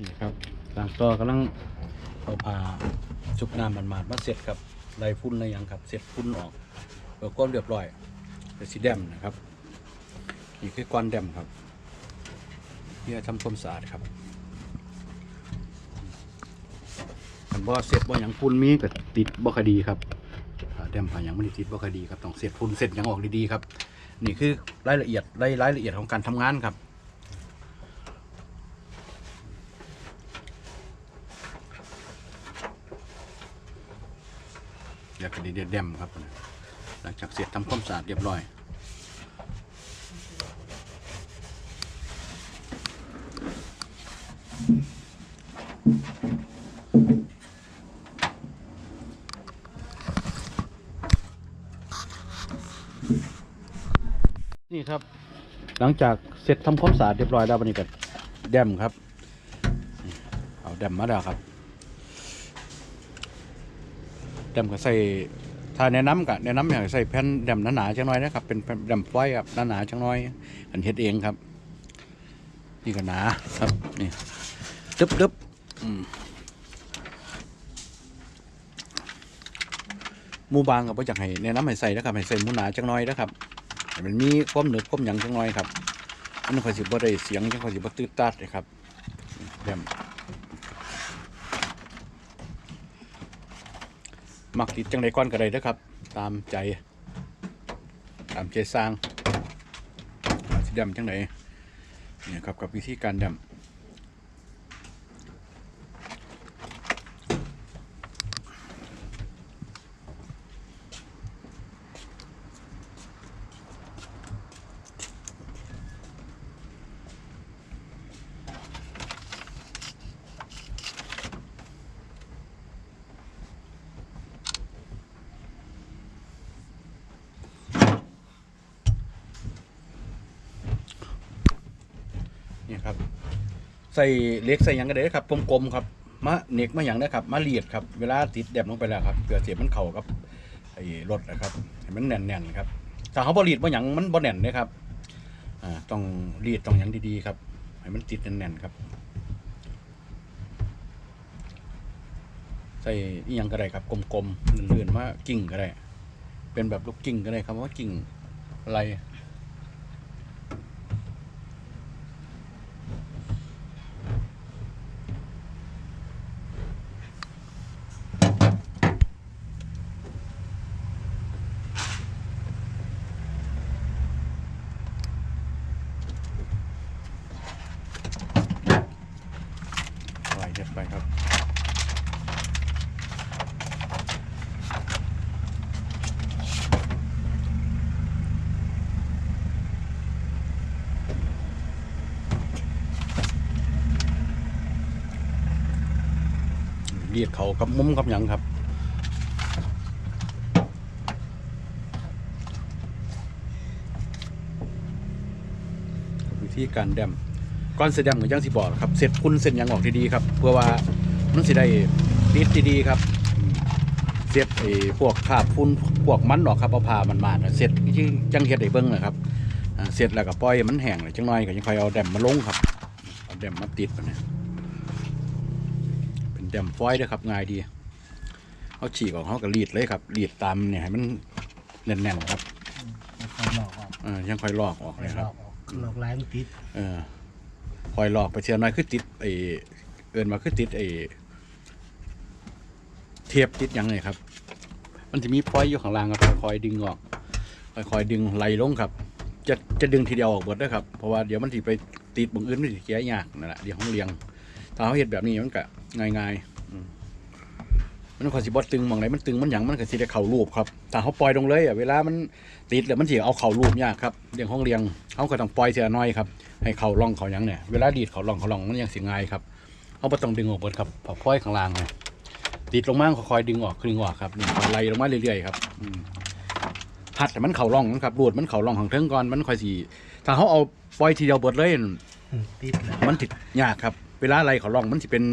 นี่ครับต่างต่อกำลังเอาผ้าชุบน้ำมันมาดๆมาเสร็จครับไล่ฝุ่นไล่หยังครับ เสร็จฝุ่นออกเพื่อความเรียบร้อยเป็นสีแดมนะครับนี่คือก้อนแดมครับเพื่อทำความสะอาดครับคันบ่เสร็จบ่หยังฝุ่นมีก็ติดบ่คอยดีครับแดมผ้ายังไม่ได้ติดบ่คอยดีครับต้องเสร็จฝุ่นเสร็จยังออกดีๆครับ นี่คือรายละเอียดรายรายละเอียดของการทำงานครับ อยากจะดีเดมครับ หลังจากเสร็จทำความสะอาดเรียบร้อยนี่ครับ หลังจากเสร็จทำความสะอาดเรียบร้อยแล้ววันนี้ก็แดมครับ เอาแดมมาแล้วครับแดมก็ใส่ ถ้าแนะนำก็แนะนำอยากใส่แผ่นแดมหนาๆจังน้อยนะครับ เป็นแผ่นแดมฟอยล์ครับหนาๆจังน้อยอันเฮ็ดเองครับ นี่ก็หนาครับนี่ดึบดึบมูบางก็บ่อยากให้แนะนำให้ใส่นะครับให้ใส่มูหนาจังน้อยนะครับมันมีความหนึบความหยังจังน้อยครับอันนั้คอยสิบ่ได้เสียงจังคอยสิบ่ตื้อตัดเลยครับแดม มักติดจังไรก้อนก็ได้นะครับ ตามใจ ตามใจสร้างอาสิดำจังไรเนี่ยครับกับวิธีการดำ ใส่เล็กใส่ยังก็ได้ครับกลมๆครับมะเน็กมะหยังนะครับมะเลียดครับเวลาติดแดมลงไปแล้วครับเพื่อเสียมันเข่ากับไอ้รถนะครับให้มันแน่นๆครับถ้าเขาบรีดมะหยังมันบ่แน่นนะครับอ่าต้องรีดต้องหยังดีๆครับให้มันติดแน่นๆครับใส่อีหยังก็ได้ครับกลมๆเลื่อนๆมากิ่งก็ได้ เป็นแบบลูกกิ่งก็ได้ครับว่ากิ่งอะไร ปล่อยเด็ดไปครับ เรียดเขา กับมุมกับหยังครับวิธีการแดมก้อนเสแดมกับยังสิบอกครับเสร็จคุณเส้นหยังออกดีๆครับ เพื่อว่ามันสิได้ติดดีๆครับเสร็จไอ้พวกคราบฝุ่นพวกมันออกครับเอาผ้ามันมาดเสร็จจังเฮ็ดให้เบิ่งนะครับเสร็จแล้วก็ปล่อยมันแห้งเลยจังน้อยก็ยังค่อยเอาแดมมาลงครับเอาแดมมาติดมันเนี่ย แดมฟอยล์เด้อครับง่ายดีเอาฉีกออกเขาก็รีดเลยครับรีดตามเนี่ยให้มันแน่นๆครับคอยหลอกออกเออยังค่อยลอกออกคอเลยยหคลรัอบกออกหลอกลายมันติดเออคอยหลอกไปเชียน้อยคือติดไอเอินมาคือติดไอเทียบติดหยังไงครับ มันจะมีพลอยอยู่ข้างล่างครับคอยดึงออกคอยๆดึงไหลลงครับ จะจะดึงทีเดียวออกหมดนะครับเพราะว่าเดี๋ยวมันถีไปติดบางอื่นมันถีแก้ยากนั่นแหละเดี๋ยวห้องเลี้ยงถ้าเขาเห็นแบบนี้มันก็ ง่ายๆอืมมันขอสิบอตึงหมองไหนมันตึงมันหยังมันก็สิได้เข่ารูปครับถ้าเขาปล่อยลงเลยอะเวลามันติดแล้วมันสิเอาเข่ารูปยากครับเลี้ยงห้องเลี้ยงเขาก็ต้องปล่อยเสียน้อยครับให้เขาล่องเขาหยังเนี่ยเวลาดีดเขาล่องเขาล่องมันยังสิง่ายครับเขาไม่ต้องดึงออกเบิดครับพอพ้อยข้างล่างเนี่ยติดลงมาคอยๆดึงออกดึงออกครับนี่ไล่ลงมาเรื่อยๆครับอืมหัดแต่มันเข่าล่องนะครับรูดมันเข่าล่องของเทิงก่อนมันคอยสีถ้าเขาเอาปล่อยทีเดียวเบิดเลยอืมติดแล้วมันติดยากครับ เวลาไล่เขาล่องมันสิเป็น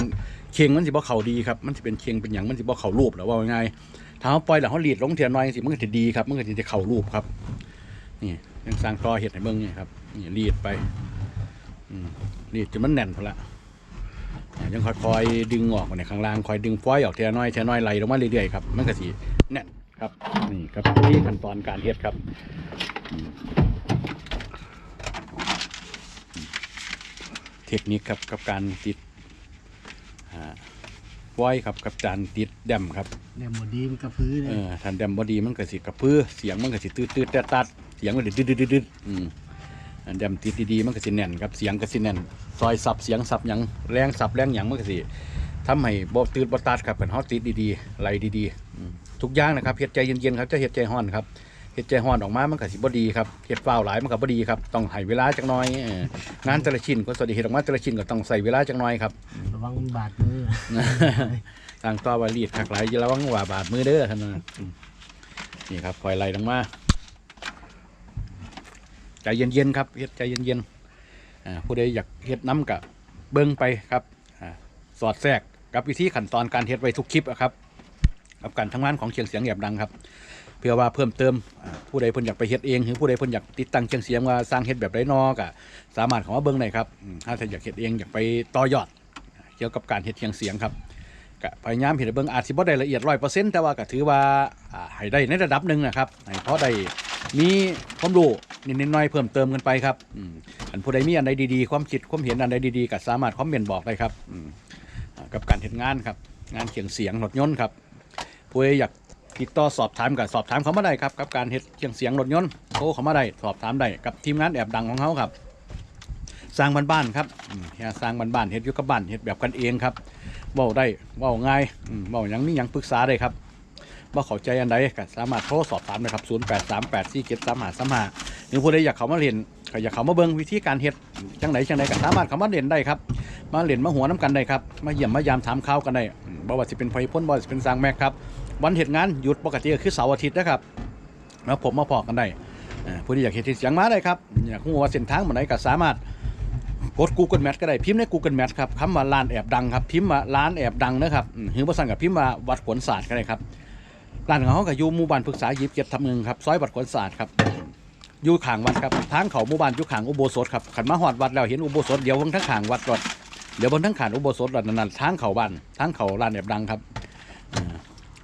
เคียงมันสิบ่เข่าดีครับมันสิเป็นเคียงเป็นหยังมันสิบ่เข่ารูปแล้วว่าง่ายๆถ้าเขาปล่อยแล้วเขาหลีดลงเทียนน้อยสิมันก็จะดีครับมันก็จะเข่ารูปครับ นี่ยังสร้างต่อเห็ดให้เบิ่งนี่ครับนี่ลีดไปอืมรีดจนมันแน่นพอละยังค่อยๆดึงออกมาในข้างล่างคอยดึงฟอยล์ออกเทีละน้อยเทีละน้อยไหลลงมาเรื่อยๆครับมันก็สิแน่นครับนี่ครับนี่ขั้นตอนการเฮ็ดครับเทคนิคครับกับการติด อ่าฟอยล์ครับกับการติดแดมครับเนี่ยหมดดีมันกระพื้นเอเลยอทันแดมบอดีมันก็สิกระพือเสียงมันก็สิตืดตืดแต่ตัดเสียงมันก็ดืดดืดดืดดืดอืมอันแดมติดดีๆมันก็สิแน่นครับเสียงก็สิแน่นซอยสับเสียงสับหยังแรงสับแรงหยังมันก็สิทำให้บ่ตืดบ่ตัดครับเป็นฮอตติดดีๆไหลดีๆอืมทุกอย่างนะครับเฮ็ดใจเย็นๆครับจะเฮ็ดใจฮ้อนครับ เฮ็ดใจฮ้อนออกมามันก็สิบ่ดีครับเฮ็ดฟ้าวหลายมันก็บ่ดีครับต้องให้เวลาจักหน่อยเอองานแต่ละชิ้นก็สวัสดีเฮ็ดออกมาแต่ละชิ้นก็ต้องใส่เวลาจักหน่อยครับระวังมันบาดมือทางต่อวารีดขักไหลอย่าระวังว่าบาดมือเด้อท่านนะอืมนี่ครับคอยไล่ลงมาใจเย็นๆครับเฮ็ดใจเย็นๆอ่าผู้ใดอยากเฮ็ดน้ำกะเบิ้งไปครับอ่าสอดแทรกกับวิธีขั้นตอนการเฮ็ดไว้ทุกคลิปอะครับกับการทำงานของเชียงเสียงแหบดังครับ เพื่อว่าเพิ่มเติมผู้ใดเพิ่นอยากไปเฮ็ดเองหรือผู้ใดเพิ่นอยากติดตั้งเชียงเสียงว่าสร้างเฮ็ดแบบไรนอกะสามารถเข้ามาเบิ้งได้ครับถ้าท่านอยากเฮ็ดเองอยากไปต่อยอด เกี่ยวกับการเฮ็ดเชียงเสียงครับก็พยายามเห็นเบิ่งอาจสิบ่ได้ละเอียดร้อยเปอร์เซ็นต์แต่ว่าก็ถือว่าให้ได้ในระดับหนึ่งนะครับให้พอได้มีความรู้นิดๆน่อยเพิ่มเติมกันไปครับอันผู้ใดมีอันใดดีๆ ความคิดความเห็นอันใดดีๆก็สามารถคอมเมนต์บอกได้ครับกับการเห็นงานครับงานเขียงเสียงรถยนต์ครับผู้ใดอยาก ติดต่อสอบถามกับสอบถามเขามาได้ครับกับการเฮ็ดเขียงเสียงรถยนต์โทรเขามาได้สอบถามได้กับทีมงานแอบดังของเขาครับ สร้างบ้านๆครับเฮ็ดสร้างบ้านๆเฮ็ดอยู่กับบ้านเฮ็ดแบบกันเองครับเว้าได้เว้าง่ายอืมเว้าหยังมีหยังปรึกษาได้ครับว่าเข้าใจอันใดก็สามารถโทรสอบถามได้ครับ0 8 3 8 4 7 3 5 3 5หรือผู้ใดอยากเขามาเรียนก็อยากเขามาเบิ่งวิธีการเฮ็ดจังไหนจังใดก็สามารถเขามาเรียนได้ครับ มาเรียนมาหัวน้กันได้ครับ มาเยี่ยมมายามถามข่าวกันได้อืมบ่ว่าสิเป็นไฟพ่นบ่ว่าสิเป็นสร้างแม็กครับ วันเฮ็ดงานหยุดปกติก็คือเสาร์อาทิตย์นะครับแล้วผมมาพอกันได้ผู้ที่อยากเฮ็ดเสียงมาได้ครับอยากรู้ว่าเส้นทางมันไหนก็สามารถกด Google Map ก็ได้พิมพ์ใน Google Map ครับคำว่าร้านแอบดังครับพิมพ์ว่าร้านแอบดังนะครับหรือภาษากับพิมพ์ว่าวัดขวนศาสตร์ก็ได้ครับร้านของเขาก็อยู่หมู่บ้านพฤกษายิบเจ็ดทับหนึ่งครับซอยวัดขวนศาสตร์ครับยู่ขางวัดครับทางเขาหมู่บ้านยู่ขางอุโบสถครับขันมาหอดวัดแล้วเห็นอุโบสถเดี๋ยวบนทั้งขางวัดรถเดี๋ยวบนทั้งขางอุโบสถรถนั่นทางเขาบ้านทางเขาร้านแอบดังครับ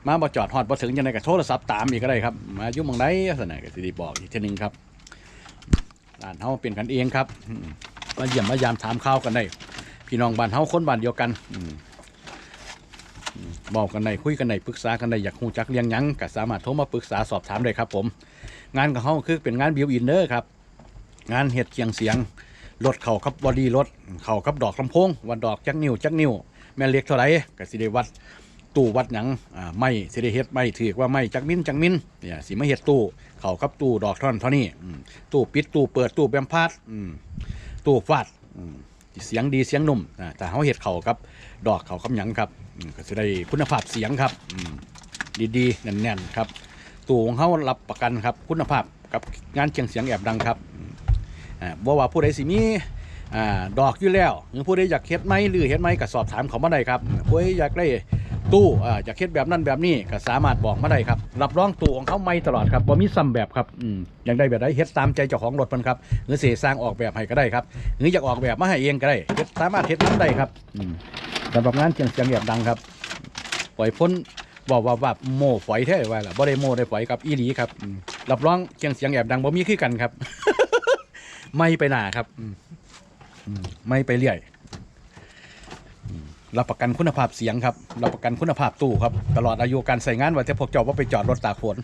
มาบ่จอดหอดบ่ถึงยังไงก็โทรศัพท์ตามอีกก็ได้ครับ มายู่หมองไหนสนก็สิได้บอกอีกทีนึงครับร้านเฮาเป็นกันเองครับมาเยี่ยมมายามถามข่าวกันได้ พี่น้องบ้านเฮาคนบ้านเดียวกันอืบอกกันได้คุยกันได้ปรึกษากันได้อยากฮู้จักเรียงยังก็สามารถโทรมาปรึกษาสอบถามได้ครับผม งานของเฮาคือเป็นงานบิวอินเนอร์ครับ งานเฮ็ดเคียงเสียงรถเข่ากับบอดี้รถเข่ากับดอกลำโพงวัดดอกจักนิ้วจักนิ้วแม่เล็กเท่าไหร่ก็สิได้วัด ตู้วัดหยังอ่าไม่สิได้เฮ็ดไม่ถือว่าไม่จักมินจักมินเนี่ยสิมาเฮ็ดตู้เข่ากับตู้ดอกท่อนเท่านี้อืมตู้ปิดตู้เปิดตู้แบมพาดอืมตู้ฟาดอืมเสียงดีเสียงนุ่มอ่าแต่เขาเห็ดเขาครับดอกเขาคำหยังครับอืมก็จะได้คุณภาพเสียงครับอืมดีๆแน่นๆครับ ตู้ของเขารับประกันครับคุณภาพกับงานเชียงเสียงแอบดังครับอ่าบ่ว่าผู้ใดสิมี อ่าดอกอยู่แล้วหรือผู้ใดอยากเฮ็ดไหมหรือเฮ็ดไหมก็สอบถามเขามาได้ครับผู้ใดอยากได้ตู้อ่าอยากเฮ็ดแบบนั้นแบบนี้ก็สามารถบอกมาได้ครับรับรองตู้ของเขาไม่ตลอดครับบ่มีซ้ำแบบครับอืมอยากได้แบบใดเฮ็ดตามใจเจ้าของรถมันครับหรือเสสร้างออกแบบให้ก็ได้ครับหรืออยากออกแบบมาให้เองก็ได้เฮ็ดสามารถเฮ็ดน้ำได้ครับอืมสำหรับงานเชียงเสียงแบบดังครับปล่อยพ้นบอกว่าว่าโม่ฝอยแท้ว่าล่ะบ่ได้โม่ได้ฝอยกับอีหลีครับรับรองเชียงเสียงแบบดังบ่มีคือกันครับ ไม่ไปหนาครับอื ไม่ไปเรื่อยรับประกันคุณภาพเสียงครับรับประกันคุณภาพตู้ครับ ตลอดอายุการใส่งานว่าแต่พวกเจ้าว่าไปจอดรถตากฝน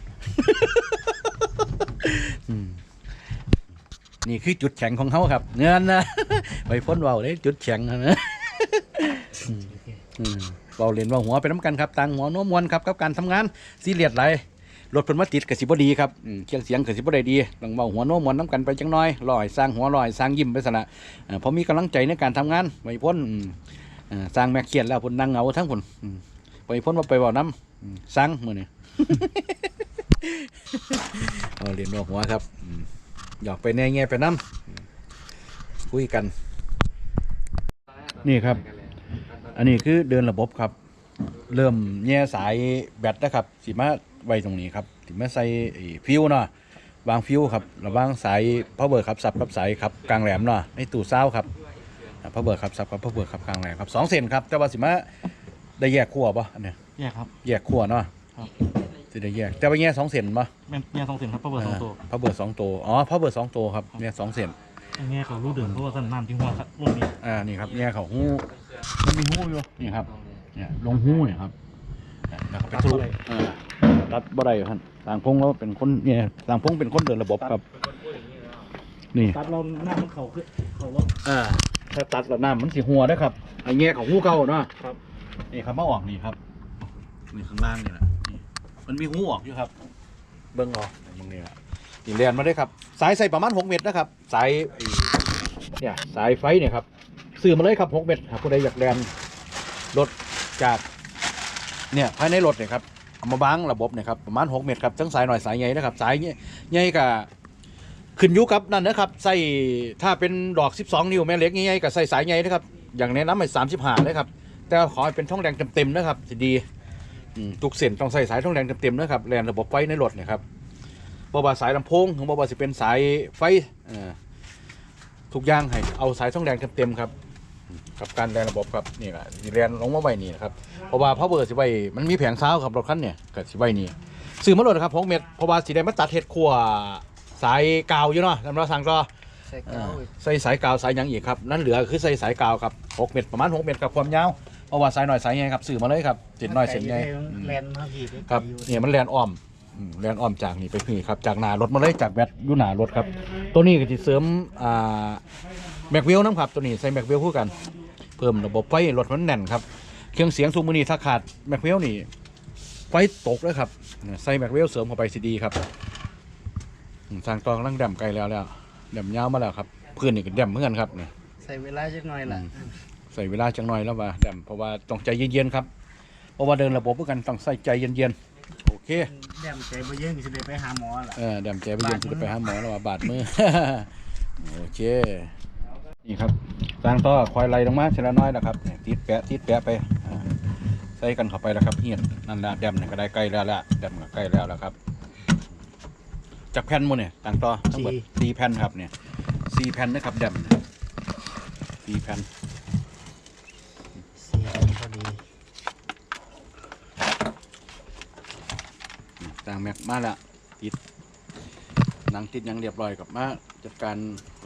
นี่คือจุดแข็งของเขาครับ เงินนะไปพ้นเบาเลยจุดแข็งนะเบาเรียนเบาหัวไปน้ำกันครับต่างหัวโน้มมวนครับกับการทำงานซีเรียสไร รถเพิ่นมาติดกสิบดีครับอืมเครื่องเสียงกสิบได้ดีต้องเบาหัวโน้มมวนน้ำกันไปจังน้อยลอยสร้างหัวลอยสร้างยิ้มไปสนะเอ่อพอมีกำลังใจในการทำงานไปพ้นอืมเอ่อสร้างแม่เครียดแล้วพ้นนั่งเหงาทั้งพ้นอืมไปพ้นมาไปเบาน้ำอืมสร้างมือนี่ เอาเรียนเบาหัวครับอืมหยอกไปแน่แง่ไปน้ำคุยกัน นี่ครับ อันนี้คือเดินระบบครับ เริ่มแง่สายแบตนะครับ สิมา ไว้ตรงนี้ครับสิมาใส่ไอ้ฟิวเนาะวางฟิวครับระหว่างสายพาวเวอร์ครับสับกับสายครับกลางแหลมเนาะในตู้เศร้าครับอ่าพระเบิดครับซับครับพระเบิดครับกลางแรงครับสองเซนครับแต่ว่าสิมาได้แยกขั้วป่ะอันเนี้ยแยกครับแยกขั้วเนาะครับสิได้แยกแต่ว่าแยกสองเซนป่ะแม่นแยกสองเส้นครับเพราะเบอร์สองตัวพระเบิดสองตัวอ๋อพระเบิดสองตัวครับแยกสองเซนอันนี้เขารู้เดินเพราะว่าสั้นน้ำทิ้งหัวครับรุ่นนี้อ่านี่ครับแยกเขาหูมันมีหูอยู่นี่ครับเนี่ยลงหูเนี่ยครับอ่าแล้วก็ไปทะลุอ่า ตัดบ่ได้ครับต่างพงแล้วเป็นคนเนี่ยต่างพงเป็นคนเดินระบบครับ นี่ตัดเราหน้ามันเข่าขึ้นเข่ารถอ่าถ้าตัดแล้วน้ำมันสีหัวนะครับไอ้แง่ของหูเก่าเนาะครับนี่ครับมาออกนี่ครับนี่ข้างล่างนี่แหละนี่มันมีหูออกอยู่ครับ เบิ้งออกมึงนี่แหละนี่เรียนมาได้ครับ สายใส่ประมาณหกเมตรนะครับ สายไอ้เนี่ยสายไฟเนี่ยครับซื้อมาเลยครับหกเมตรครับผู้ใดอยากแลนรถจากเนี่ยภายในรถเนี่ยครับ เอามาบังระบบเนี่ยครับประมาณหกเมตรครับทั้งสายหน่อยสายใหญ่นะครับสายใหญ่กับขึ้นยุกับนั่นนะครับใส่ถ้าเป็นดอก 12 นิ้วแม่เล็กใหญ่ๆกับใส่สายใหญ่นะครับอย่างแนะนำให้สามสิบห้าเลยครับแต่ขอให้เป็นท่องแดงเต็มๆนะครับจะดีทุกเส้นต้องใส่สายท่องแดงเต็มๆนะครับแลนระบบไฟในรถเนี่ยครับบ่ว่าสายลำโพงของบ่ว่าสิเป็นสายไฟทุกอย่างให้เอาสายท่องแดงเต็มๆครับ กับการแลนระบบครับนี่แหละสิแลนลงมาไว้นี่นะครับเพราะว่าพาวเวอร์สิไว้มันมีแผงเช้าครับรถคันเนี่ยก็สิไว้นี่ซื้อมาโหลดนะครับหกเม็ดเพราะว่าสิได้มาตัดเห็ดขัวสายกาวอยู่เนาะสำหรับสั่งก็ใส่เอเก้าอใส่สายกาวสายหยังอีกครับนั่นเหลือคือใส่สายกาวครับหกเม็ดประมาณหกเม็ดกับความยาวเพราะว่าสายหน่อยสายใหญ่ครับซื้อมาเลยครับเส้นน้อยเส้นใหญ่อืมแลนด์มาพี่ไปครับอยู่เนี่ยมันแลนอ้อมอืมแลนอ้อมจากนี่ไปพี่ครับจากหน้ารถมาเลยจากแบตอยู่หน้ารถครับตัวนี้ก็จะเสริมอ่า แม็กเวลน้ำครับตัวนี้ใส่แม็กเวลคู่กัน เพิ่มระบบไฟรถมันแน่นครับ เครื่องเสียงทุกมือนี้ถ้าขาดแม็กเวลนี่ไฟตกเลยครับเนี่ยใส่แม็กเวลเสริมเข้าไปสิดีครับอืมสร้างตองกำลังดำไกลแล้วแล้วดำยาวมาแล้วครับพื้นนี่ก็ดำเหมือนกันครับเนี่ยใส่เวลาจักหน่อยล่ะอืมใส่เวลาจังหน่อยแล้วว่าดำเพราะว่าต้องใจเย็นๆครับเพราะว่าเดินระบบเพื่อกันต้องใส่ใจเย็นๆโอเคแดมใจบ่เยอะนี่สิได้ไปหาหมอล่ะเออดำใจไปเย็นจะไปหาหมอแล้วว่าบาดมือโอเค นี่ครับสร้างต่อคอยไล่ลงมาทีละน้อยนะครับเนี่ยติดแปะติดแปะไปอ่าใส่กันเข้าไปแล้วครับเฮียนนั่นละดำเนี่ยก็ได้ใกล้แล้วละดำก็ใกล้แล้วแล้วครับจากแผ่นหมูเนี่ยต่างต่อทั้งหมดสี่แผ่นครับเนี่ยสี่แผ่นนะครับดำเนี่ยสี่แผ่นสี่พอดีต่างแม็กมาแล้วติดหนังติดหยังเรียบร้อยกับมาจัดการ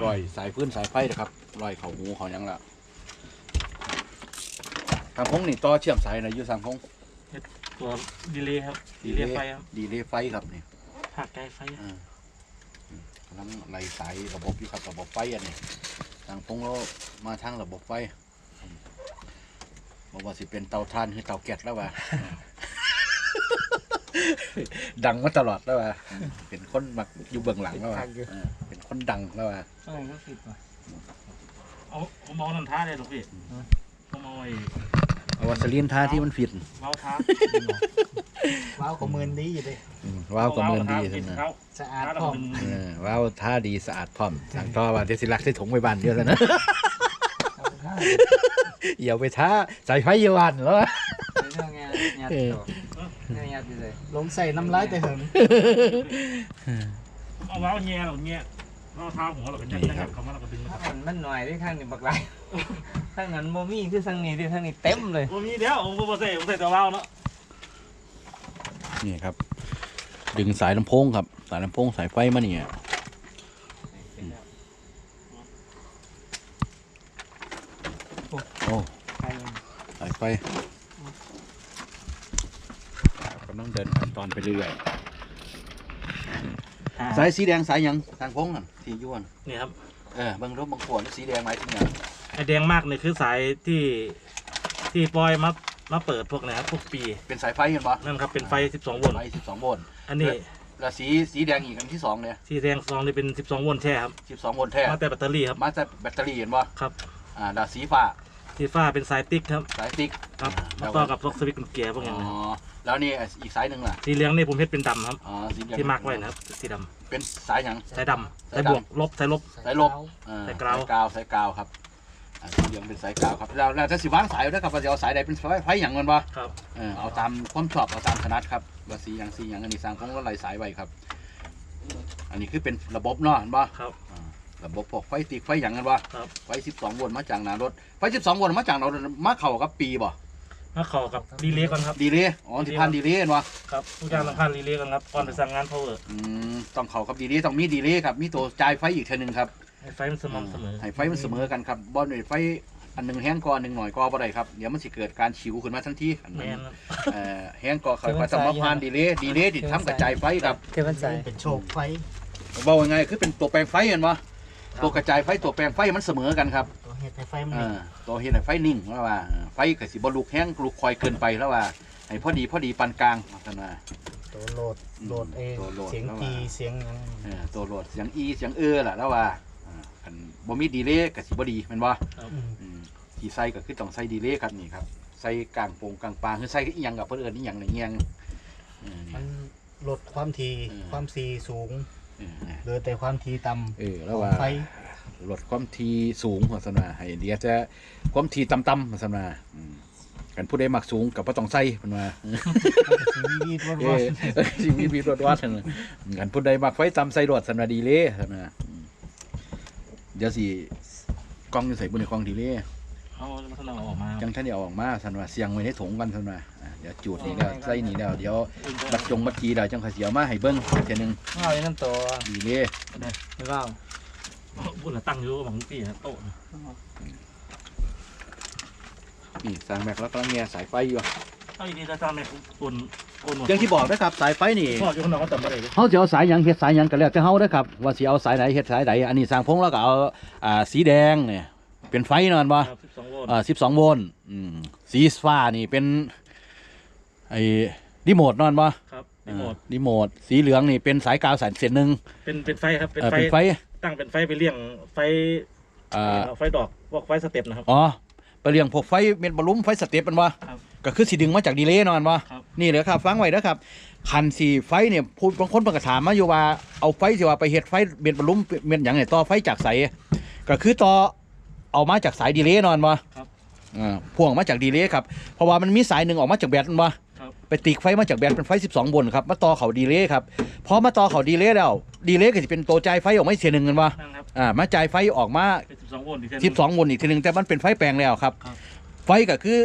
รอยสายพื้นสายไฟนะครับ รอยเขาหูเขาหยังละทางพงนี่ต่อเชื่อมสายนะอยู่ทางพงตัวดีเลย์ครับ ดีเลย์ไฟครับ ดีเลย์ไฟครับนี่หักไกลไฟอ่าอืมกำลังไล่สายระบบอยู่ครับระบบไฟอันนี้ทางพงเรามาทางระบบไฟอืมบอกว่าสิเป็นเตาถ่านหรือเตาแก๊สแล้ววะดังมาตลอดแล้ววะอืมเป็นคนมักอยู่เบื้องหลังแล้ววะเออเป็นคนดังแล้ววะอะไรก็ผิดว่ะ เอาผมเอานันท้าเลยหรอกพี่ผมเอาไอ้เอาวัสลีนทาที่มันฟินเมาท้าว้าวก็มือนดีอยู่เด้อืมว้าวก็เมินดีสิใช่ไหมเขาสะอาดท้าพร้อมมันเออว้าวท่าดีสะอาดพร้อมสั่งต่อว่าเดซิลักได้ถงไปบ้านเดียวแล้วนะ อย่าไปท้าใส่ไฟเยาวันแล้ววะเออลงใส่น้ำลายแต่เหิงเอาเมาแง่หรอกแง่ เอาเท้าหัวเราเป็นยันนะครับ เขามาเราก็ดึงมามันมันหน่อยที่ข้างนี้บักไรข้างนั้นโมมี่คือทางนี้ที่ทางนี้เต็มเลยโอ้มีเดี๋ยวผมบ่ใส่ผมใส่ตัวเบาเนาะนี่ครับ ดึงสายลำโพงครับ สายลำโพงสายไฟมาเนี่ยโอ้สายไฟกำลังเดินขั้นตอนไปเรื่อยสายสีแดงสายหยังทางพงอะ สีย้วนนี่ครับเออบางรูปบางขวดสีแดงหมายถึงหยังไอแดงมากเนี่ยคือสายที่ที่ปล่อยมามาเปิดพวกนะครับพวกปีเป็นสายไฟเห็นปะนั่นครับเป็นไฟ 12โวลต์ไฟสิบสองโวลต์อันนี้แล้วสีสีแดงอีกอันที่สองเนี่ยที่แดงซองนี่เป็น 12โวลต์แช่ครับสิบสองโวลต์แท้มาแต่แบตเตอรี่ครับมาจากแบตเตอรี่เห็นปะครับอ่าแล้วสีฟ้าที่ฟ้าเป็นสายติ๊กครับสายติ๊กครับแล้มาวต่อกับพวกสวิตช์กุญแจพวกอย่างอ๋อนี้ แล้วนี่อีกสายหนึ่งล่ะสีเหลืองนี่ผมเฮ็ดเป็นดำครับ อ๋อสีแดงที่มาร์กไว้นะครับสีดเป็นสายหยังำสายดำสายบวกลบสายลบ สายลบอ่สายกาว สายกาวสายกาวครับอ่าสีเหลืองเป็นสายกาวครับแล้วแล้วถ้าสิวางสายด้วยครับว่าจะเอาสายใดเป็นไฟไฟหยังมันปะครับ เออเอาตามความชอบเอาตามถนัดครับว่าสีหยังสีหยังอันนี้สร้างของก็ไล่สายไว้ครับ อันนี้คือเป็นระบบเนาะเห็นปะครับอ่าระบบพวกไฟติกไฟอย่างนั้นวะครับ ไฟ 12 โวลต์มาจากหนารถไฟ 12 โวลต์มาจากหนารถมาเข้ากับปีบ่ มาเข้ากับรีเลย์ก่อนครับ ดีเลยอ๋อที่พันดีเลยเห็นวะครับทุกอย่างต้องผ่านรีเลย์ก่อนครับก่อนไปสั่งงาน power อืมต้องเข้ากับดีเลยต้องมีดีเลยครับ มีตัวจ่ายไฟอีกเท่านึงครับให้ไฟมันสม่ำเสมอให้ไฟมันเสมอกันครับบอลไฟอันหนึ่งแห้งก่อนหนึ่งหน่อยก่อบ่ได้ครับเดี๋ยวมันสิเกิดการฉิวขึ้นมาทันทีอันหแมนึ่งนครับเอ่อแห้งก่อเขาก็ต้องมาผ่านดีเลยดีเลยติดทำกระจายไฟครับ เทวันใจเป็นโชคไฟว่ายังไงคือเป็นตัวแปลงไฟเห็นวะตัวกระจายไฟตัวแปลงไฟมันเสมอกันครับตัว เฮ็ดให้ไฟมันเอนิ่งอตัวเห็นให้ไฟนิ่งแล้วว่าเออไฟกสิบลุกแห้งลุกคอยเกินไปแล้วว่าให้พอดีพอดีปานกลางว่าซั่นว่า ตัวโหลดโหลดเองตัวโหลดเสียงแล้วจีว่าเสียงหยังเออตัวโหลดเสียงอีเสียงเออล่ะแล้วว่าอ่าคันบ่มีดีเลย์ก็สิบ่ดีแม่นบ่ อืมอืมที่ใส่ก็คือต้องใส่ดีเลย์ครับนี่ครับใส่กลางโปงกลางปางคือใส่อีหยังกับเพิ่นเอิ้นอีหยังในเงียงอืมมันลดความทีอืม ความซีสูงเออเหลือแต่ความทีต่ำเออขแล้วองว่าไฟ ลดความทีสูงว่าซั่นว่าให้เดี๋ยวจะความทีต่ำๆว่าซั่นว่าอืมกันผู้ใดมักสูงก็บ่ต้องใส่เพิ่นว่ามันก็สีวีดวเออดอชีวิตมีรถวัดนั่นน่ะกันผู้ใดมักไฟตำใส่รถสันว่าดีเลยสันว่าอืมเดี๋ยวสิกล้องอยู่ใส่บนในกล้องดีเลยเอามันทำออกมาจังท่านเดียวออกมาสันว่าเสียงไว้ในถุงกันสันว่าอ่าเดี๋ยวจูดนี่แล้วใส่นี่แล้วเดี๋ยวบัดจงบัดกีแล้วจังขอยเสียวมาให้เบิ้งเทียหนึงเอาอย่างนั้นตัวดีเลยไม่ว่า บุญละตั้งอยู่ของปีนะโต๊ะนะนี่สร้างแม็กแล้วกำลังแง่สายไฟอยู่เอาดีๆจะทำให้กวนกวนหมดอย่างที่บอกนะครับสายไฟนี่พ่ออยู่ข้างนอกก็จำไม่ได้เลยเขาจะเอาสายหยังเฮ็ดสายหยังก็แล้วแต่เฮาเด้อครับว่าสิเอาสายไหนเฮ็ดสายไหนอันนี้สร้างพงแล้วก็เอาอ่าสีแดงเนี่ยเป็นไฟนอนบ่ครับ12โวลต์อ่าสิบสองโวลต์อืมสีฟ้านี่เป็นไอ้รีโมทนอนปะครับรีโมทรีโมทสีเหลืองนี่เป็นสายกาวสายเส้นหนึ่งเป็นเป็นไฟครับเป็นเอ่อไฟเป็นไฟ ตั้งเป็นไฟไปเลี้ยงไฟอ่าเอ่อไฟดอกพวกไฟสเต็ปนะครับ อ๋อไปเรียงพวกไฟเม็ดบอลลูมไฟสเต็ปมันวะครับก็คือสีดึงมาจากดีเลย์นอนปะครับ นี่เลยครับฟังไว้นะครับคันสีไฟเนี่ยพูดบางคนเพิ่นก็ถามมาอยู่ว่าเอาไฟสิว่าไปเฮ็ดไฟเม็ดบอลลูมเม็ดหยังเนี่ยต่อไฟจากไสก็คือต่อเอามาจากสายดีเลย์นอนปะครับ อ่าพ่วงมาจากดีเลย์ครับ เพราะว่ามันมีสายหนึ่งออกมาจากแบตมันปะครับ ไปติกไฟมาจากแบตเป็นไฟ 12โวลต์ครับมาต่อเขาดีเลย์ครับพอมาต่อเขาดีเลย์แล้วดีเลย์ก็จะเป็นตัวจ่ายไฟออกมาอีกเสียหนึ่งกันวะนั่นครับอ่ามาจ่ายไฟออกมา เป็น12โวลต์อีกเส้น12โวลต์อีกทีหนึงแต่มันเป็นไฟแปลงแล้วครับ ครับ ไฟก็คือ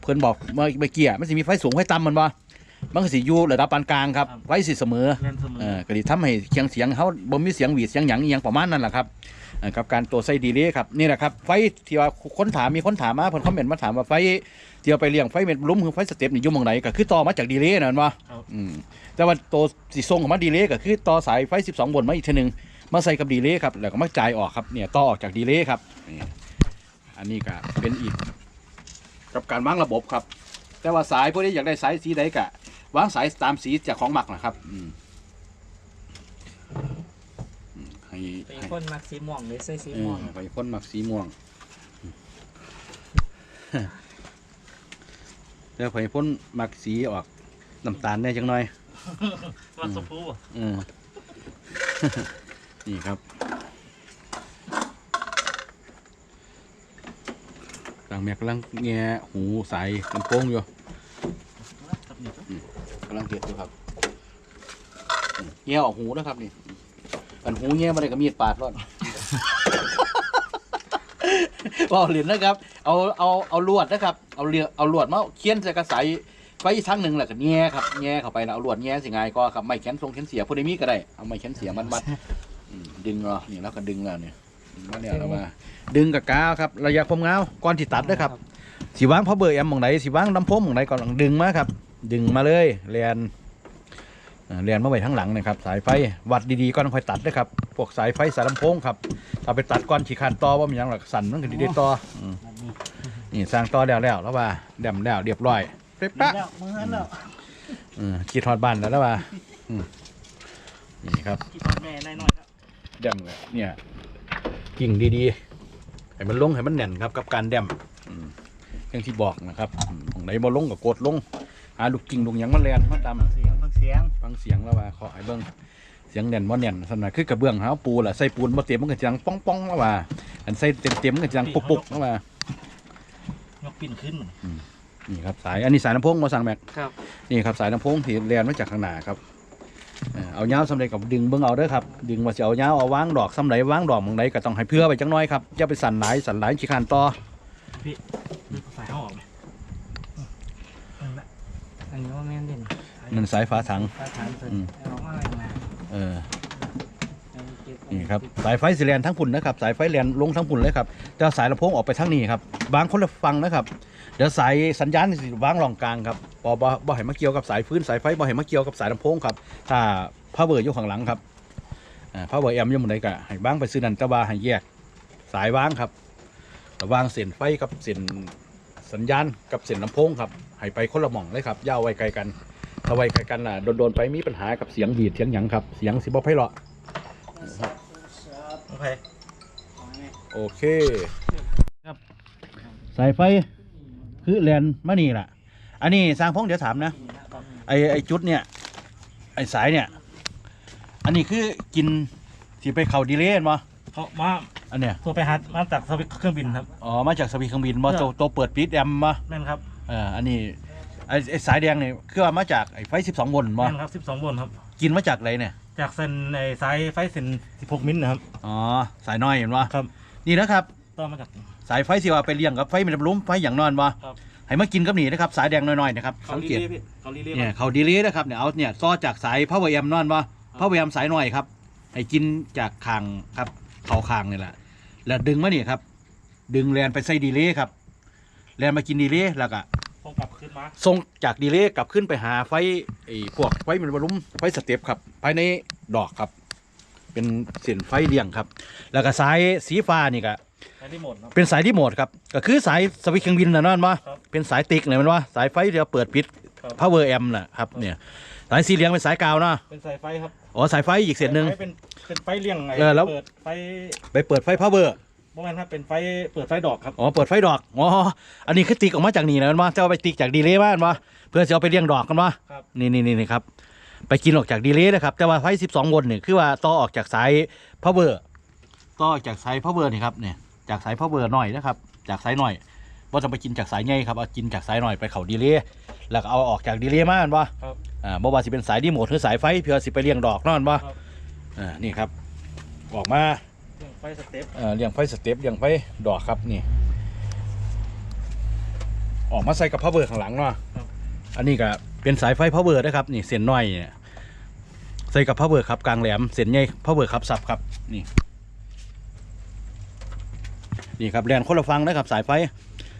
เพื่อนบอกเมื่อเมื่อกี้อะมันจะมีไฟสูงไฟต่ำมันวะมันก็สิอยู่ระดับปานกลางครับไฟสิเสมอเล่นเสมอเออก็สิทำให้เสียงเสียงเขาบ่มีเสียงหวีดเสียงหยังอหยังประมาณนั้นแหละครับเอ่อกับการตัวไส้ดีเลย์ครับนี่แหละครับไฟที่ว่าคนถามมีคนถามมาเพิ่นคอมเมนต์มาถามว่าไฟ ที่เอาไปเลี้ยงไฟเม็ดลุ้มคือไฟสเต็ปนี่อยู่หมองไหนก็คือต่อมาจากดีเลย์นั่นวะครับ อืมแต่ว่าตัวสีทรงของมันดีเลย์ก็คือต่อสายไฟ 12โวลต์มาอีกทีหนึงมาใส่กับดีเลย์ครับแล้วก็มาจ่ายออกครับเนี่ยต่อออกจากดีเลย์ครับนี่อันนี้ก็เป็นอีก กับการวางระบบครับ แต่ว่าสายพวกนี้อยากได้สายสีใดกะวางสายตามสีจากของหมักนะครับอืมอืมให้เป็นให้ คนมักสีม่วงหรือใส่สีเอม่วองไปพ่นหมักสีม่วง แล้วไปพ่นหมักสีออกน้ำตาลได้จังหน่อย วันสปูอะเออ นี่ครับกลางแม่กำลังแงะหูใสลำโพงอยู่ครับนี่ครับกำลังเก็บอยู่ครับอืมแงะออกหูนะครับนี่อันหูแงะมาได้กับมีดปาดรอด ว่าเหรียญนะครับ เอาเอาเอาลวดนะครับ เอาเรือเอาลวดมาเคียนใส่กระสายไฟอีกทั้งหนึ่งแหละก็แง่ครับแง่เข้าไปนะเอาลวดแง่สิไงก็ครับไม่แขนทรงแขนเสียผู้ใดมีก็ได้เอาไม่แขนเสียมันมัดอืมดึงเหรอนี่แล้วก็ดึงแล้วเนี่ยดึงมาเนี่ยแล้วมาดึงกับกาวครับระยะความเงาวก่อนที่ตัดนะครับสีวางพอเบอร์แอมหมองไหนสีวางลำโพงหมองไหนก่อนดึงมาครับ ดึงมาเลยเรียน เรียนมาไว้ทั้งหลังนะครับสายไฟวัดดีๆก่อนค่อยตัดนะครับพวกสายไฟสายลำโพงครับถ้าไปตัดก่อนขี่คันต่อว่ามันหยังหลักสั่นมันก็ดีได้ต่ออืมนี่สร้างต่อแล้วแล้วแล้วว่าแดมแล้วเรียบร้อยเป๊ะปะปะมือหันแล้วอืมคิดทอดบ้านแล้วแล้วว่าอืมนี่ครับที่พ่อแม่น้อยๆแล้วแดมเนี่ยกิ่งดีๆให้มันลงให้มันแน่นครับกับการแดมอืมอย่างที่บอกนะครับอืมของไหนบ่ลงก็กดลงหาลูกกิ่งลูกหยังมันแลนมาตาม เสียงฟัง เสียงฟังเสียงแล้วว่าขอให้เบิ่งเสียงแน่นบ่แน่นสำนักคือกระเบื้องหาปูล่ะใส่ปูนบ่เต็มมันก็จะดังป้องป้องแล้วว่าอันใส่เต็มๆมันก็จะดังปุกปุกแล้วว่ายกปิ้นขึ้นนี่ครับสายอันนี้สายลำโพงมาสั่งแม็กครับนี่ครับสายลำโพงที่แลนมาจากข้างหน้าครับเออเอายาวสำเร็จกับดึงเบิ่งเอาเด้อครับดึงว่าสิเอายาวเอาวางดอกสำไหนวางดอกหมองไหนก็ต้องให้เพื่อไปจังน้อยครับอย่าไปสั่นหลายสั่นหลายขี้คร้านต่อ สายเอาออกไหม นั่นแหละอันนี้ว่าแม่นเด่น มันสายฟ้าถังฟ้าฐานเสร็จอืม เอามาอะไรมาเออ เอาเก็บนี่ครับสายไฟสิแลนทั้งพุ่นนะครับสายไฟแลนลงทั้งพุ่นเลยครับจะเอาสายลำโพงออกไปทั้งนี้ครับบางคนละฟังนะครับเดี๋ยวสายสัญญาณสิวางรองกลางครับบ่บ่บ่ให้มาเกี่ยวกับสายฟื้นสายไฟบ่ให้มาเกี่ยวกับสายลำโพงครับถ้าพาวเวอร์อยู่ข้างหลังครับอ่าพาวเวอร์แอมอยู่หมดเลยก็ให้บางไปซื้อนันแตะว่าให้แยกสายวางครับระหวางเส้นไฟกับเส้นสัญญาณกับเส้นลำโพงครับให้ไปคนละหม่องเลยครับอย่าเอาไว้ไกลกัน ถ้าไว้ไกลกันน่ะโดนๆไปมีปัญหากับเสียงบีดเสียงหยังครับ เสียงสิบ่ไพเราะโอเคโอเคครับสายไฟคือแลนมานี่แหละอันนี้สร้างพงเดี๋ยวถามนะไอไอจุดเนี่ย ไอสายเนี่ย อันนี้คือกินที่ไปเข่าดีเลย์มาเขามาอันเนี้ยตัวไปหัดมาจากสวิตช์เครื่องบินครับ อ๋อ มาจากสวีเครื่องบินมาเนี่ยตัวตัวเปิดปิดแอมมาแม่นครับเอออันนี้ ไอไอสายแดงเนี่ยคือว่ามาจากไอไฟ 12โวลต์มาแม่นครับ 12โวลต์ครับ กินมาจากอะไรเนี่ย จากเส้นในสายไฟเส้น16 มิลนะครับ อ๋อ สายน้อยเห็นว่าครับ นี่นะครับ ต่อมาจาก สายไฟสิว่าไปเลี้ยงกับไฟมันล้มไฟอย่างนอนมาครับ ให้มากินกับนี่นะครับ สายแดงน้อยๆนะครับสังเกตพี่เขาลีเลีเนี่ยเขาดีเลยนะครับเนี่ยเอาเนี่ยต่อจากสายพาวเวอร์แอมนอนว่าพาวเวอร์แอมสายหน่อยครับให้กินจากคางครับเขาคางนี่แหละแล้วดึงมานี่ครับ ดึงแลนไปใส่ดีเลยครับแลนมากินดีเลยแล้วก็ คงกลับขึ้นมาส่งจากดีเลยกลับขึ้นไปหาไฟไอ้พวกไฟมันบรรลุมไฟสเต็ปครับ ภายในดอกครับ เป็นเส้นไฟเลี่ยงครับ แล้วก็สายสีฟ้านี่ก็ใช้รีโมทครับ เป็นสายรีโมทครับ ก็คือสายสวิตช์เครื่องบินนะนั่นวะครับเป็นสายติ๊กเนี่ยมันว่าสายไฟที่เราเปิดปิด ครับ power amp นะครับเนี่ยสายสีเหลืองเป็นสายกาวเนาะเป็นสายไฟครับอ๋อสายไฟอีกเส้นหนึ่ง สายไฟเป็นเป็นไฟเลี่ยงไงเออแล้ว เปิดไฟไปเปิดไฟ power บ่แม่นครับเป็นไฟเปิดไฟดอกครับอ๋อเปิดไฟดอกอ๋ออันนี้คือติ๊กออกมาจากนี่นะมันว่าจะเอาไปติ๊กจากดีเลย์บ้านวะเพื่อจะเอาไปเลี้ยงดอกกันวะครับนี่นี่นี่ครับไปกินออกจากดีเลย์นะครับ แต่ว่าไฟ12โวลต์เนี่ยคือว่าต่อออกจากสาย power ต่อออกจากสาย power นี่ครับเนี่ยจากสาย power หน่อยนะครับ จากสายหน่อยว่าจะไปกินจากสายใหญ่ครับเอากินจากสายหน่อยไปเขาดีเลย์แล้วก็เอาออกจากดีเลย์มาอันวะครับอ่าบ่ว่าสิเป็นสายรีโมทหรือสายไฟเพื่อสิไปเลี้ยงดอกเนั่นวะครับอ่านี่ครับออกมาเครื่อง ไฟสเต็ปเอ่อเลี้ยงไฟสเต็ปเลี้ยงไฟดอกครับนี่ ออกมาใส่กับพาวเวอร์ข้างหลังเนาะอันนี้ก็เป็นสายไฟพาวเวอร์นะครับนี่เส้นน้อยเนี่ยใส่กับพาวเวอร์ครับกลางแหลมเส้นใหญ่พาวเวอร์ครับสับครับนี่นี่ครับแลนคนละฟังนะครับสายไฟ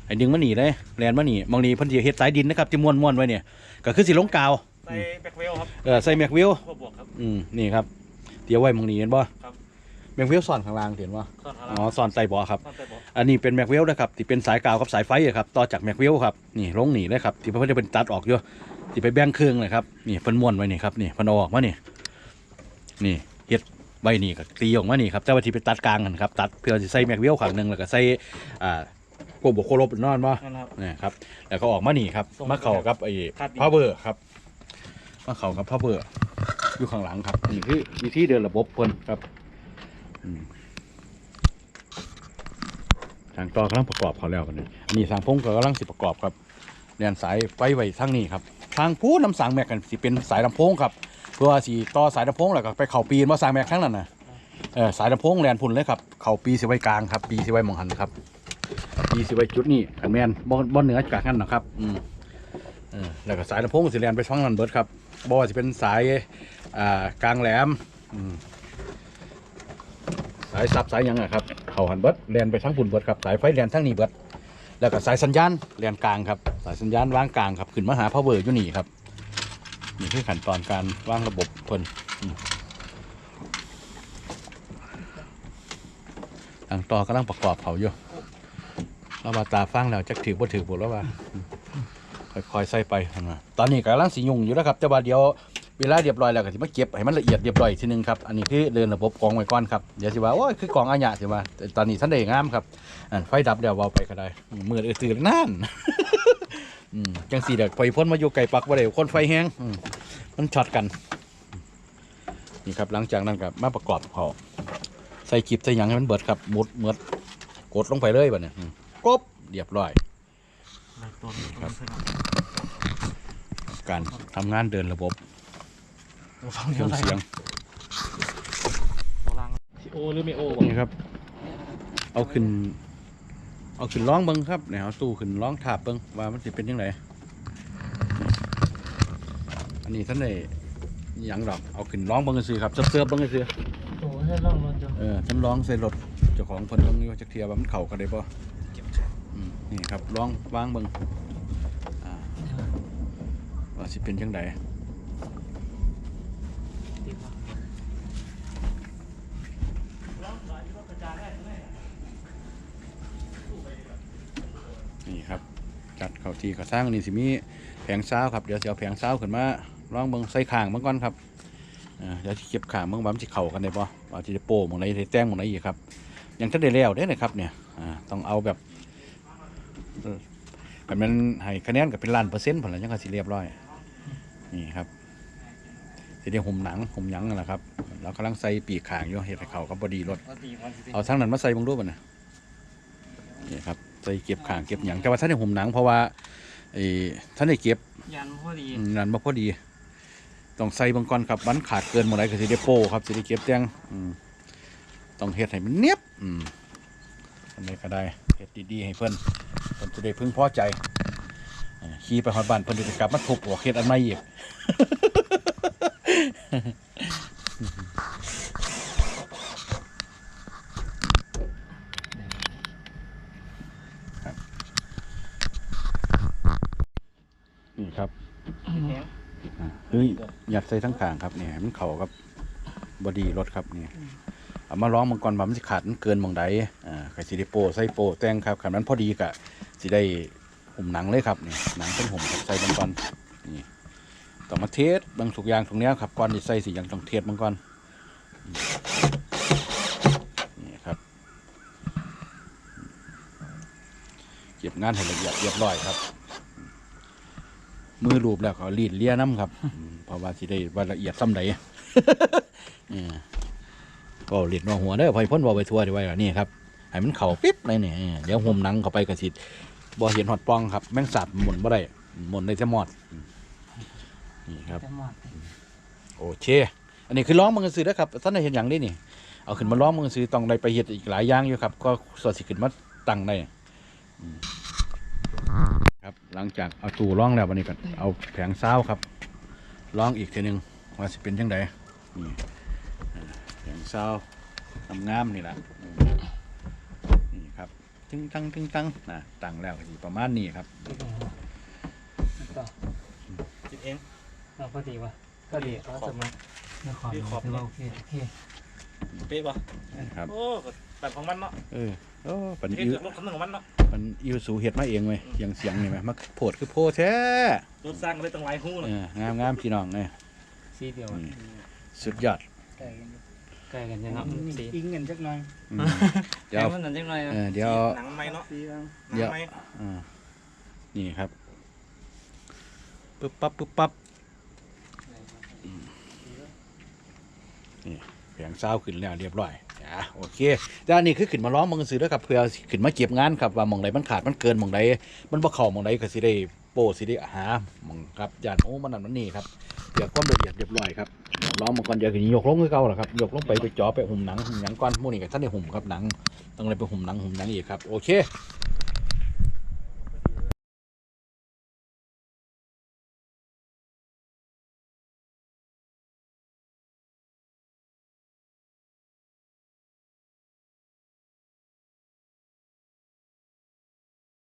ไอ้ดึงมาหนีเลยแลนมาหนีมองนีเพันธีเฮ็ดสายดินนะครับที่ม้วนม้วนๆไว้เนี่ยก็คือสิลงกาวใส่แบ็คเวลครับเออใส่แม็กวิลขั้วบวกครับอืมนี่ครับเดี๋ยวไว้มองนีเห็นบ่ครับ แม็กวิลซ่อนข้างล่างเห็นบ่ซ่อนขาอ๋อซ่อนใส่บ่อครับ ซ่อนใส่บอกอันนี้เป็นแม็กเวลนะครับที่เป็นสายกาวกับสายไฟอะครับต่อจากแม็กเวลครับนี่ลงหนีเลยครับที่เพิ่นจะเป็นตัดออกอยู่ที่ไปแบ่งเครื่องเลยครับนี่เพิ่นม้วนไว้นี่ครับนี่เพิ่นเอาออกมานี่นี่เฮ็ดไว้นี่ก็ตีออกมานี่ครับแต่ว่าที่ไปตัดกลางกันครับตัดเพื่อจะใส่แม็กเวลข้างหนึงแล้วก็ใส่อ่าโกบโคลบนอนบ่นั่นนะครับ นี่ครับแล้วก็ออกมานี่ครับส่งมาเข้ากับไอ้คาดดินพาวเวอร์ครับมาเข้ากับพาวเวอร์อยู่ข้างหลังครับนี่คือวิธีเดินระบบเพิ่นครับอืม ทางต่อกำลังประกอบเขาแล้วกันนี่อันนี้ทางพงก็กำลังสิประกอบครับเรียนสายไฟไว้ทางนี้ครับ ทางผู้นำสางแม็กกันสิเป็นสายลำโพงครับ เพื่อสีต่อสายลำโพงแล้วก็ไปเข่าปีนมาสางแม็กทั้งนั้นนะเออสายลำโพงแลนพุ่นเลยครับ เข่าปีสิไว้กลางครับ ปีสิไว้หมองหันครับ ปีสิไว้จุดนี้ขันแมนบ่บ่เหนือจากนั้นนะครับ อืมเออแล้วก็สายลำโพงสิแลนไปฟังนั้นเบิดครับบ่ว่าสิเป็นสายอ่ากลางแหลม อืมายซับสายยังอะครับเขาหันเบิดแลนไปทั้งปุ่นเบิดครับสายไฟแลนทั้งนี้เบิดแล้วก็สายสัญญาณแลนกลางครับสายสัญญาณวางกลางครับขึ้นมาหาพาวเวอร์อยู่นี่ครับนี่คือขั้นตอนการวางระบบเพิ่นทางต่อกำลังประกอบเขาอยู่เรามาตาฟังแล้วจักถือบ่ถือบ่แล้วว่าค่อยๆใส่ไปตอนนี้กำลังสิยุ่งอยู่แล้วครับแต่ว่าเดี๋ยว เวลาเรียบร้อยแล้วก็สิมาเก็บให้มันละเอียดเรียบร้อยอีกทีนึงครับอันนี้คือเดินระบบกองไว้ก่อนครับเดี๋ยวสิว่าโอ้ยคือกองอาญะสิว่าแต่ตอนนี้ท่านได้งามครับอันไฟดับเดี๋ยวเบาไปก็ได้อืมมืออื่นตื่นนั่นอืมจังสีเด็กไฟพ่นมาอยู่ไกลปักบ่ได้คนไฟแห้งอืมมันช็อตกันนี่ครับหลังจากนั้นก็มาประกอบเขาใส่กีบใส่หยังให้มันเบิดครับมุดเมืดกดลงไปเลยบัดเนี่ยอืมกบเรียบร้อยในตัวนี้ครับการทำงานเดินระบบต ฟังเครื่องเสียงโบราณโอหรือไม่โอวะนี่ครับ เอาขึ้น เอาขึ้นร้องเบิ้งครับเนี่ยเอาตู้ขึ้นร้องถาบเบิ้งว่ามันสิเป็นยังไงอันนี้ท่านได้หยังดอกเอาขึ้นร้องเบิ้งซื้อครับเสิร์ฟๆเบิ้งซื้อโอ้ให้ลองรถจ้ะเออท่านร้องใส่รถเจ้าของเพิ่นเบิ้งนี่ว่าจักเทียว่ามันเข้ากันได้บ่อืมนี่ครับร้องวางเบิ้งอ่าว่าสิเป็นจังได ติดมา นี่ครับ จัด เข้าที่ก็สร้างนี่สิมีแผงเช้าครับเดี๋ยวสิเอาแผงเช้าขึ้นมาร้องเบิ้งใส่ขางเบิ่งก่อนครับเดี๋ยวสิเก็บขางเบิ่งว่ามันสิเข้ากันได้บ่ว่าสิได้โป้หมองไหนสิได้แต่งหมองไหนอีกครับยังทันได้แล้วเด้นะครับเนี่ยต้องเอาแบบแบบมันให้คะแนนก็เป็นล้านเปอร์เซ็นต์ผลแล้วยังก็สิเรียบร้อยนี่ครับสิได้ห่มหนังห่มหยังนั่นแหละครับเรากำลังใส่ปีกขางอยู่เฮ็ดให้เขากับบอดีรถเอาทั้งนั้นมาใส่บางรูปมันนะนี่ครับ ใส่เก็บขางเก็บหยังแต่ว่าท่านได้ห่มหนังเพราะว่าไอ้ท่านได้เก็บยันพอดีอืมนั่นมาพอดี ต้องใส่บางก้อนครับมันขาดเกินหมดเลยก็สิได้โป้ครับสิได้เก็บแตงอืมต้องเฮ็ดให้มันเนียบอืมอันนี้ก็ได้เฮ็ดดีๆให้เพิ่นเพิ่นจะได้พึงพอใจเออขี่ไปฮอดบ้านเพิ่นจะกลับมาทุบออกเฮ็ดอันใหม่อีก นี่ครับ อ่าคือ ยัดใส่ทั้งข้างครับเนี่ยมันเข่ากับบอดีรถครับเนี่ยเอามาร้องมังกรบามันสิขาดมันเกินมองใดอ่าไข่สิได้โปใส่โปแต่งครับขันนั้นพอดีกะสิได้หุ่มหนังเลยครับเนี่ยหนังเป็นหุ่มครับใส่มังกรนี่ต้อมาเทสบางสุกยางตรงนี้ครับก่อนที่ใส่สิยังต้องเทสมังกรนี่ครับเก็บงานให้ละเอียดเรียบร้อยครับ มือรูปแล้วก็รีดเลียน้ำครับอืมเพราะว่าสิได้ว่าละเอียดซ้ำใดเออก็เลียดนอหัวเด้อพอยพ่นบอไปทัวร์ดีไว้ล่ะนี่ครับให้มันเข่าปิ๊บเลยเนี่ยเออเดี๋ยวห่มหนังเข้าไปกระสิบ่เห็นหอดปองครับ แม่งสาบหมุนบ่ได้หมุนได้แต่หมอดอืมนี่ครับจะหมดโอเคอันนี้คือร้องมังซื้อนะครับท่านได้เห็นอย่างนี้นี่เอาขึ้นมาร้องมังซื้อต้องได้ไปเฮ็ดอีกหลายอย่างอยู่ครับ ก็สวดสิขึ้นมาตั้งได้อืม ครับหลังจากเอาตู้ร้องแล้ววันนี้ก็เอาแผงเศร้าครับร้องอีกทีหนึงว่าสิเป็นจังไดนี่อ่าแผงเศร้างามๆนี่แหละอืมนี่ครับตึงตังตึงตังนะตั้งแล้วก็สิประมาณนี้ครับต่อคิดเองเราพอดีวะก็ดีเขาสมัครนครพี่ขอบถือว่าโอเคโอเคเป๊ะปะนะครับโอ้ก็ แบบของมันเนาะเออโอ้ปันเฮ็ดอิวจากรถคันหนึ่งของมันเนาะปันอิวสูเฮ็ดมาเองเว้ยเสียงเสียงนี่ไหมมาโพดคือโพแท้รถสร้างก็เลยตั้งหลายหู้เลยเอองามงามพี่น้องเนี่ยสีเดียวอะสุดยอดไก่กันใกล้กันจะเนาะสีปิ้งกันจักหน่อยอืมเดี๋ยว แค่มันนั่นจังหน่อยเออเดี๋ยว หนังไม้เนาะสีบางหนังไม้อ่านี่ครับปึ๊บปั๊บปึ๊บปั๊บอืมนี่เสียงเศร้าขึ้นแล้วเรียบร้อย อะโอเคแต่อันนี้คือขึ้นมาร้องมังซื้อแล้วครับเพื่อขึ้นมาเก็บงานครับว่ามองไหนมันขาดมันเกินมองไหนมันบ่เข่ามองไหนก็สิได้โปะสิได้หามองครับย่านโอ้มันนั่นมันนี่ครับเดี๋ยวก้อนละเอียดเรียบร้อยครับร้องมาก่อนเดี๋ยวขึ้นยกลงคือเก่าแหละครับยกลงไปไปจ่อไปหุ่มหนังหุ่มหนังก้อนมูนี่กับท่านได้หุ่มครับหนังต้องเลยไปหุ่มหนังหุ่มหนังอีกครับโอเค